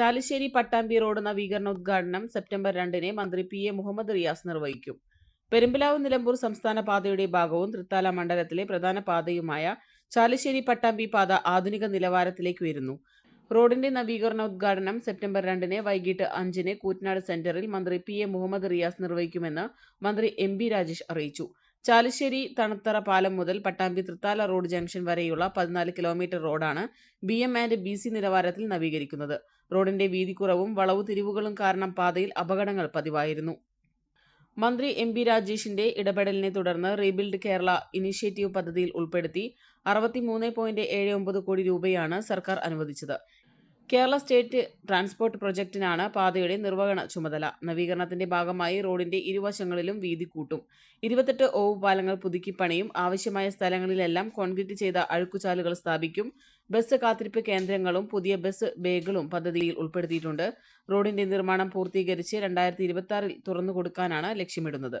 Chalissery Pattambi road നവീകരണ ഉദ്ഘാടനം September രണ്ടിന് മന്ത്രി പി എ മുഹമ്മദ് റിയാസ് നിർവഹിക്കും. പെരുമ്പലാവ് നിലമ്പൂർ സംസ്ഥാന പാതയുടെ ഭാഗവും തൃത്താല മണ്ഡലത്തിലെ പ്രധാന പാതയുമായ ചാലിശ്ശേരി പട്ടാമ്പി പാത ആധുനിക നിലവാരത്തിലേക്ക് വരുന്നു റോഡിന്റെ നവീകരണ ഉദ്ഘാടനം സെപ്റ്റംബർ രണ്ടിന് വൈകിട്ട് അഞ്ചിന് കൂറ്റനാട് സെന്ററിൽ മന്ത്രി പി എ മുഹമ്മദ് റിയാസ് നിർവഹിക്കുമെന്ന് മന്ത്രി എം ബി രാജേഷ് അറിയിച്ചു. ചാലിശ്ശേരി തണുത്തറ പാലം മുതൽ പട്ടാമ്പി തൃത്താല റോഡ് ജംഗ്ഷൻ വരെയുള്ള പതിനാല് കിലോമീറ്റർ റോഡാണ് B M and B C നിലവാരത്തിൽ നവീകരിക്കുന്നത്. റോഡിന്റെ വീതിക്കുറവും വളവു തിരിവുകളും കാരണം പാതയിൽ അപകടങ്ങൾ പതിവായിരുന്നു. മന്ത്രി എം ബി രാജേഷിന്റെ ഇടപെടലിനെ തുടർന്ന് റീബിൽഡ് കേരള ഇനിഷ്യേറ്റീവ് പദ്ധതിയിൽ ഉൾപ്പെടുത്തി അറുപത്തിമൂന്ന് പോയിന്റ് ഏഴ് ഒമ്പത് കോടി രൂപയാണ് സർക്കാർ അനുവദിച്ചത്. കേരള സ്റ്റേറ്റ് ട്രാൻസ്പോർട്ട് പ്രൊജക്ടിനാണ് പാതയുടെ നിർവഹണ ചുമതല. നവീകരണത്തിന്റെ ഭാഗമായി റോഡിന്റെ ഇരുവശങ്ങളിലും വീതി കൂട്ടും. ഇരുപത്തെട്ട് ഓവ് പാലങ്ങൾ പുതുക്കിപ്പണിയും ആവശ്യമായ സ്ഥലങ്ങളിലെല്ലാം കോൺക്രീറ്റ് ചെയ്ത അഴുക്കുചാലുകൾ സ്ഥാപിക്കും. ബസ് കാത്തിരിപ്പ് കേന്ദ്രങ്ങളും പുതിയ ബസ് ബേകളും പദ്ധതിയിൽ ഉൾപ്പെടുത്തിയിട്ടുണ്ട്. റോഡിന്റെ നിർമ്മാണം പൂർത്തീകരിച്ച് രണ്ടായിരത്തി ഇരുപത്തി ആറിൽ തുറന്നു കൊടുക്കാനാണ് ലക്ഷ്യമിടുന്നത്.